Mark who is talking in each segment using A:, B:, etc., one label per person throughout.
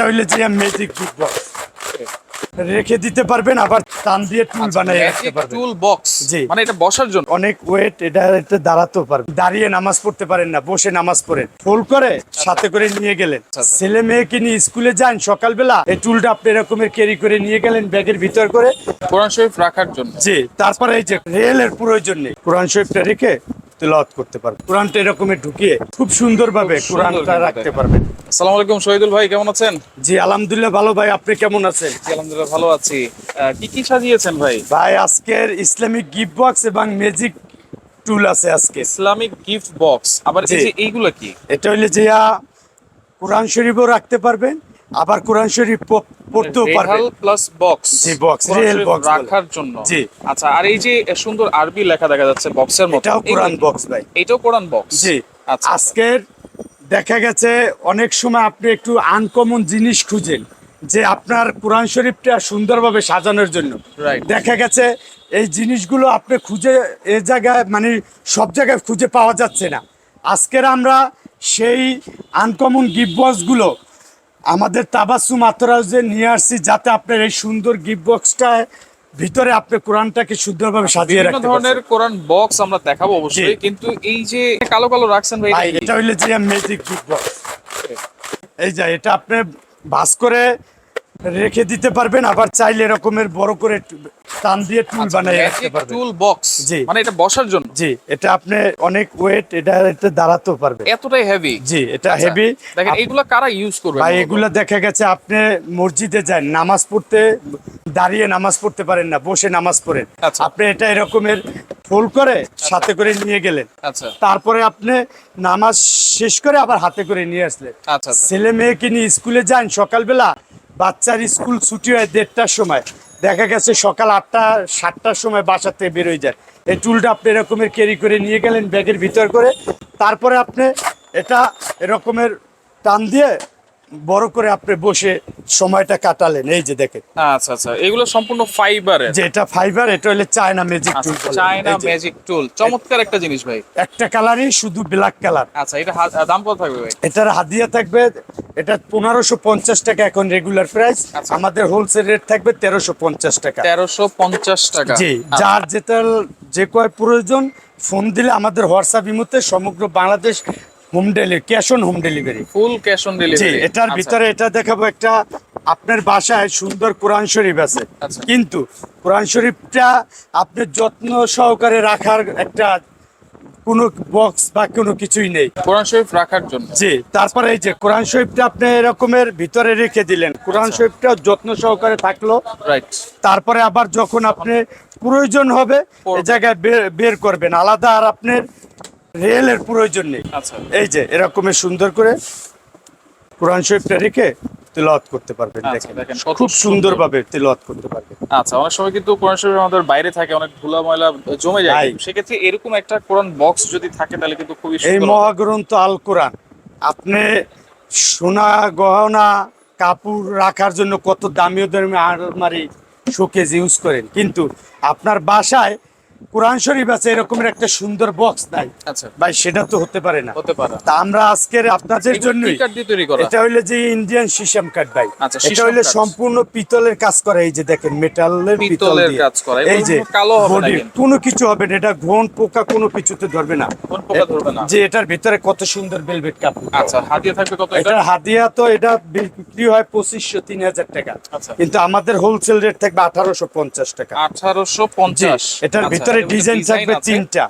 A: এটা হইলে যে ম্যাজিক বিগ বক্স রেখে দিতে পারবেন আবার টান দিয়ে টুল বানিয়ে রাখতে পারবেন।
B: টুল বক্স
A: জি।
B: মানে এটা বসার জন্য?
A: অনেক ওয়েট এটা এটা দাঁড়াতেও পারবে দাঁড়িয়ে নামাজ পড়তে পারেন না বসে নামাজ পড়েন। ফোল করে সাথে করে নিয়ে গেলেন।
B: আচ্ছা।
A: ছেলে মেয়েকে নিয়ে স্কুলে যান সকালবেলা এই টুলটা আপনি এরকমের ক্যারি করে নিয়ে গেলেন ব্যাগের ভিতর করে।
B: কোরআন শরীফ রাখার জন্য।
A: জি তারপরে এই যে রেলের প্রয়োজন নেই। কোরআন শরীফটা রেখে তেলাওয়াত করতে পারবেন কোরআনটা এরকমের ঢুকিয়ে খুব সুন্দরভাবে
B: সুন্দর
A: কোরআনটা
B: ভাবে।
A: রাখতে পারবেন
B: আসসালামু আলাইকুম শহীদুল ভাই কেমন আছেন?
A: জি আলহামদুলিল্লাহ ভালো ভাই আপনি কেমন আছেন?
B: জি, আলহামদুলিল্লাহ ভালো আছি। কি কি সাজিয়েছেন ভাই?
A: ভাই আজকের ইসলামিক গিফট বক্স এবং ম্যাজিক টুল আছে আজকে।
B: Islamic gift box. আবার এই যে এইগুলো কি?
A: এটা হইলে যে কোরআন শরীফও রাখতে পারবেন। আবার কোরআন শরীফ পড়তেও পারবেন।
B: প্লাস বক্স
A: জি, বক্স রিয়েল বক্স
B: রাখার জন্য।
A: জি।
B: আচ্ছা আর এই যে সুন্দর আরবি লেখা দেখা যাচ্ছে বক্সের মতো।
A: এটাও কোরআন বক্স ভাই।
B: এটাও কোরআন বক্স
A: জি।
B: আচ্ছা।
A: আজকের দেখা গেছে অনেক সময় আপনি একটু আনকমন জিনিস খুঁজেন যে আপনার কোরআন শরীফটা সুন্দরভাবে সাজানোর জন্য. দেখা গেছে এই জিনিসগুলো আপনি খুঁজে এ জায়গায় মানে সব জায়গায় খুঁজে পাওয়া যাচ্ছে না। আজকের আমরা সেই আনকমন গিফট বক্সগুলো আমাদের তাবাসু মাত্রাজে নিয়ে আসছি যাতে আপনার এই সুন্দর গিফট বক্সটা ভিতরে আপনি কোরআনটাকে সুন্দরভাবে সাজিয়ে রাখতে
B: ধরনের কোরআন বক্স আমরা দেখাবো অবশ্যই কিন্তু এই যে কালো কালো রাখছেন ভাই
A: ভাই
B: এটা হইল
A: এটা হইলে যে ম্যাজিক গিফট বক্স এই যে এটা আপনি ভাস করে রেখে দিতে পারবেন আবার চাইলে এরকমের বড় করে টান দিয়ে টুল বানিয়ে রাখতে পারবেন।
B: টুল বক্স
A: জি।
B: মানে এটা বসার জন্য?
A: জি এটা আপনি অনেক ওয়েট এটা এটা দাঁড়াতেও পারবে
B: এতটাই হেভি
A: জি এটা হেভি
B: দেখেন এগুলা কারা ইউজ করবে?
A: ভাই এগুলো দেখা গেছে আপনি মসজিদে যান নামাজ পড়তে দাঁড়িয়ে নামাজ পড়তে পারেন না বসে নামাজ পড়েন।
B: আচ্ছা।
A: আপনি এটা এরকমের ফোল করে সাথে করে নিয়ে গেলেন।
B: আচ্ছা।
A: তারপরে আপনি নামাজ শেষ করে আবার হাতে করে নিয়ে আসলেন।
B: আচ্ছা আচ্ছা।
A: ছেলে মেয়েকে নিয়ে স্কুলে যান সকালবেলা? বাচ্চার স্কুল ছুটি হয় দেড়টার সময়। দেখা গেছে সকাল আটটা, সাতটার সময় বাসা থেকে বেরোয় যায়। এই টুলটা আপনি এরকমের ক্যারি করে নিয়ে গেলেন ব্যাগের ভিতর করে। তারপরে আপনি এটা এরকমের টান দিয়ে বড় করে আপনি বসে সময়টা কাটালেন এই যে দেখেন।
B: আচ্ছা আচ্ছা এগুলো সম্পূর্ণ ফাইবারের
A: যে এটা ফাইবার এটা হলে China magic tool
B: China magic tool চমৎকার একটা জিনিস ভাই।
A: একটা কালারই শুধু ব্ল্যাক কালার
B: আচ্ছা এটা দাম কত থাকবে ভাই?
A: এটার হাদিয়া থাকবে এটা পনেরোশো পঞ্চাশ টাকা এখন রেগুলার প্রাইস
B: আচ্ছা।
A: আমাদের হোলসেল রেট থাকবে তেরোশো পঞ্চাশ টাকা।
B: তেরোশো পঞ্চাশ টাকা।
A: জি
B: আচ্ছা,
A: যার যেটা যে কয় প্রয়োজন ফোন দিলে আমাদের হোয়াটসঅ্যাপ ইমুতে সমগ্র Bangladesh home delivery cash on home delivery.
B: Full cash on delivery.
A: এটার ভিতরে এটা দেখাবো একটা আপনার বাসায় সুন্দর কোরআন শরীফ আছে।
B: আচ্ছা।
A: কিন্তু কোরআন শরীফটা আপনি যত্ন সহকারে রাখার একটা কোনো বক্স বা কোনো কিছুই নেই।
B: কোরআন শরীফ রাখার জন্য।
A: জি তারপরে এই যে কোরআন শরীফটা আপনি এরকমের ভিতরে রেখে দিলেন। কোরআন
B: আচ্ছা।
A: শরীফটা যত্ন সহকারে থাকল।
B: রাইট
A: তারপরে আবার যখন আপনি প্রয়োজন হবে এই জায়গায় বের করবেন। আলাদা আর আপনার রেলের প্রয়োজন নেই।
B: আচ্ছা।
A: এই যে এরকমের সুন্দর করে কোরআন শরীফটা রেখে তেলাওয়াত করতে পারবেন
B: আচ্ছা,
A: দেখেন। খুব
B: সুন্দর।
A: সুন্দরভাবে তেলাওয়াত করতে পারবেন।
B: আচ্ছা অনেক সময় কিন্তু কোরআন শরীফ আমাদের বাইরে থাকে অনেক ধুলা ময়লা জমে যায়। সেক্ষেত্রে এরকম একটা কোরআন বক্স যদি থাকে তাহলে কিন্তু খুবই
A: এই মহাগ্রন্থ আল কোরআন আপনি সোনা গহনা কাপড় রাখার জন্য কত দামি দামি আলমারি শোকেজ ইউজ করেন। কিন্তু আপনার বাসায় কোরআন শরীফ আছে এরকমের একটা সুন্দর বক্স নাই।
B: আচ্ছা।
A: ভাই সেটা তো হতে পারে না।
B: হতে পারে।
A: তা আমরা আজকের আপনাদের
B: করা?
A: এটা হইলে যে ইন্ডিয়ান সিসাম কাঠ ভাই।
B: আচ্ছা,
A: এটা হইলে। সম্পূর্ণ পিতলের কাজ করা এই যে দেখেন মেটালের পিতল
B: পিতলের
A: দিয়ে।
B: কাজ করা।
A: এই যে
B: কালো হবে
A: কোনো কিছু হবে না এটা ঘন পোকা কোনো কিছুতে ধরবে না।
B: কোন পোকা ধরবে না।
A: যে এটার ভিতরে কত সুন্দর বেলভেট কাপড়।
B: আচ্ছা হাতিয়ে থাকবে কত এটা?
A: হাদিয়া তো এটা বিক্রি হয় পঁচিশশো তিন হাজার টাকা।
B: আচ্ছা।
A: কিন্তু আমাদের হোলসেল রেট থাকবে আঠারোশো পঞ্চাশ টাকা।
B: আঠারোশো
A: জি
B: পঞ্চাশ
A: এটার ভিতরে ডিজাইন থাকবে তিনটা।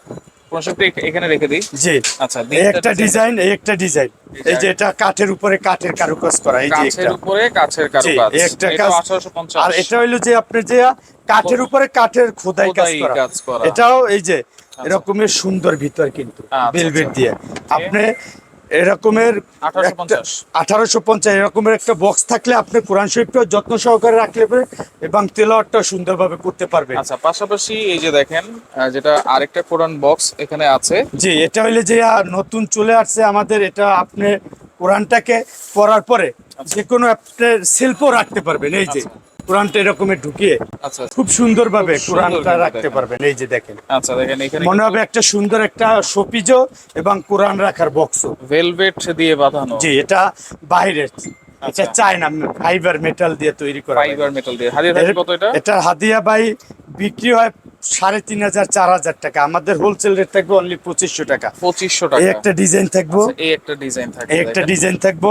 B: এখানে রেখে দিই।
A: জি।
B: আচ্ছা
A: এই একটা ডিজাইন এই একটা ডিজাইন এই যে এটা কাঠের উপরে কাঠের কারুকাজ করা এই যে একটা।
B: উপরে কাছের কারুকাজ।
A: একটা
B: এটাও
A: কাজ
B: আঠারোশো পঞ্চাশ।
A: আর এটা হইল যে আপনি যে কাঠের উপরে কাঠের খোদাই কাজ করা। এটাও এই যে এরকমের সুন্দর ভিতর কিন্তু বেলভেট
B: আচ্ছা।
A: দিয়ে। আপনি এরকমের
B: 1850
A: আঠারোশো পঞ্চাশ এরকমের একটা বক্স থাকলে আপনি কোরআন শরীফটা যত্ন সহকারে রাখলে পরে এবং তেলাওয়াতটা সুন্দরভাবে করতে পারবেন।
B: আচ্ছা পাশাপাশি এই যে দেখেন যেটা আরেকটা কোরআন বক্স এখানে আছে।
A: জি এটা হইলে যে নতুন চলে আসছে আমাদের এটা আপনি কোরআনটাকে পড়ার পরে যে কোনো আপনার শিল্প রাখতে পারবেন এই যে। কোরআনটা এরকমের ঢুকিয়ে
B: আচ্ছা
A: খুব সুন্দরভাবে কোরআনটা রাখতে পারবেন এই যে দেখেন।
B: আচ্ছা দেখেন এখানে
A: মনে হবে একটা সুন্দর একটা শোপিজও এবং কোরআন রাখার বক্সও।
B: ভেলভেট দিয়ে বাঁধানো।
A: জি এটা বাইরের। এটা চায়না ফাইবার মেটাল দিয়ে তৈরি করা
B: ফাইবার মেটাল দিয়ে। হাজির কত এটা?
A: এটা হাদিয়া বাই বিক্রি হয় সাড়ে তিন হাজার চার হাজার টাকা। আমাদের হোলসেল রেট থাকবে অনলি পঁচিশশো টাকা।
B: পঁচিশশো টাকা।
A: একটা ডিজাইন থাকব।
B: আচ্ছা, এই একটা ডিজাইন থাকবে
A: একটা ডিজাইন থাকব।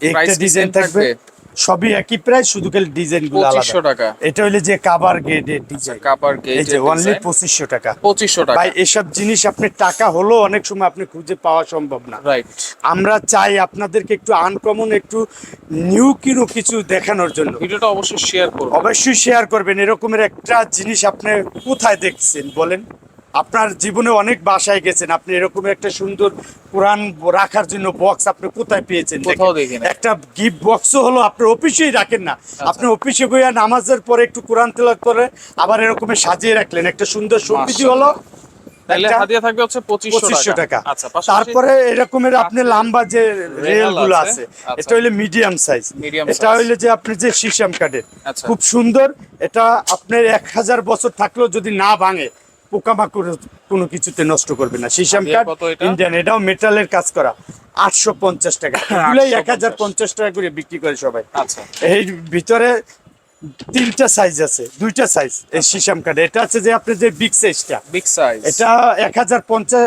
A: এই একটা ডিজাইন থাকবে।
B: থাকবে?
A: সবই একই প্রাইস শুধু খালি
B: ডিজাইনগুলো
A: আলাদা।
B: টাকা।
A: এটা হইলে যে কাবার গেটের ডিজাইন
B: কাপার
A: এই
B: গেট
A: যে অনলি পঁচিশশো টাকা।
B: পঁচিশশো টাকা।
A: ভাই এসব জিনিস আপনি টাকা হলো অনেক সময় আপনি খুঁজে পাওয়া সম্ভব না।
B: রাইট
A: আমরা চাই আপনাদেরকে একটু আনকমন একটু নিউ কিনো কিছু দেখানোর জন্য।
B: ভিডিওটা অবশ্যই শেয়ার করব
A: অবশ্যই শেয়ার করবেন। এরকমের একটা জিনিস আপনি কোথায় দেখছেন বলেন? আপনার জীবনে অনেক বাসায় গেছেন আপনি এরকম একটা সুন্দর কোরআন রাখার জন্য বক্স আপনি কোথায় পেয়েছেন। একটা গিফট বক্সও হলো আপনি অফিসেই রাখেন না। আপনি অফিসে গিয়ে নামাজের পরে একটু কোরআন তেলাওয়াত করে আবার এরকমের সাজিয়ে রাখলেন। একটা সুন্দর সবজি হলো টাকা।
B: আচ্ছা
A: তারপরে এরকমের আপনি লম্বা যে রেলগুলো
B: আছে, আচ্ছা।
A: এটা হইলে মিডিয়াম সাইজ এটা। হইলে যে আপনি যে শিশাম কাঠের
B: আচ্ছা।
A: খুব সুন্দর এটা আপনার এক হাজার বছর থাকলেও যদি না ভাঙে পোকামাকড় কোনো কিছুতে নষ্ট করবে না। শিশাম কাঠ ইন্ডিয়ান এটাও মেটালের কাজ করা। আটশো পঞ্চাশ টাকা। এগুলোই এক হাজার পঞ্চাশ টাকা করে বিক্রি করে সবাই।
B: আচ্ছা।
A: এই ভিতরে তিনটা সাইজ আছে দুইটা সাইজ এই শিশাম কাঠ এটা আছে যে আপনি যে বিগ সাইজটা
B: বিগ সাইজ
A: এটা এক হাজার পঞ্চাশ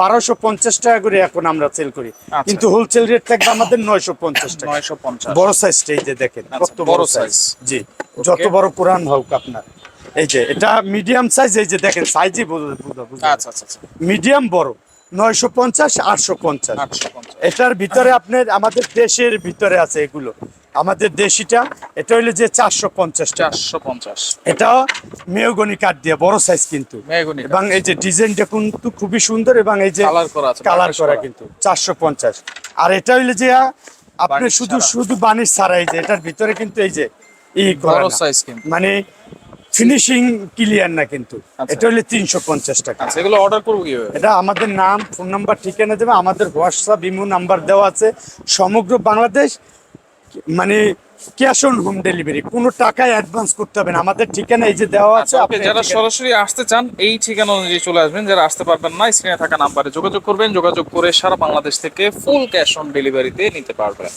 A: বারোশো পঞ্চাশ টাকা করে এখন আমরা সেল করি।
B: আচ্ছা।
A: কিন্তু হোলসেল রেট থাকবে আমাদের নয়শো পঞ্চাশ টাকা।
B: নয়শো পঞ্চাশ।
A: বড় সাইজটা এই যে দেখেন
B: আচ্ছা,
A: কত
B: বড়
A: বড় সাইজ জি যত বড় পুরান হোক আপনার। এই যে এটা মিডিয়াম সাইজ এই যে দেখেন সাইজই
B: আচ্ছা আচ্ছা আচ্ছা।
A: মিডিয়াম বড় নয়শো পঞ্চাশ আটশো পঞ্চাশ। এটার ভিতরে আপনার আমাদের দেশের ভিতরে আছে এগুলো। আমাদের দেশিটা এটা হইল যে চারশো পঞ্চাশ
B: চারশো পঞ্চাশ।
A: এটা মেয়গনি কাঠ দিয়ে বড় সাইজ কিন্তু।
B: মেহগনি
A: এবং এই যে ডিজাইনটা কিন্তু খুবই সুন্দর এবং এই যে
B: কালার করা আছে
A: কালার করা কিন্তু চারশো পঞ্চাশ। আর এটা হইলে যে আপনি শুধু শুধু বানিশ ছাড়া এই যে এটার ভিতরে কিন্তু এই যে ই
B: বড় সাইজ কিন্তু।
A: মানে ফিনিশিং ক্লিয়ার না কিন্তু।
B: আচ্ছা।
A: এটা হইলে তিনশো পঞ্চাশ টাকা।
B: আচ্ছা এগুলো অর্ডার করব কীভাবে?
A: এটা আমাদের নাম ফোন নাম্বার ঠিকানা দেবে আমাদের হোয়াটসঅ্যাপ ইমো নাম্বার দেওয়া আছে। সমগ্র বাংলাদেশ মানে ক্যাশ অন হোম ডেলিভারি কোনো টাকায় অ্যাডভান্স করতে হবে না। আমাদের ঠিকানা এই যে দেওয়া আছে
B: আচ্ছা
A: আপনি
B: যারা সরাসরি আসতে চান এই ঠিকানা অনুযায়ী চলে আসবেন। যারা আসতে পারবেন না স্ক্রিনে থাকা নাম্বারে যোগাযোগ করবেন। যোগাযোগ করে সারা বাংলাদেশ থেকে ফুল ক্যাশ অন ডেলিভারিতে নিতে পারবেন।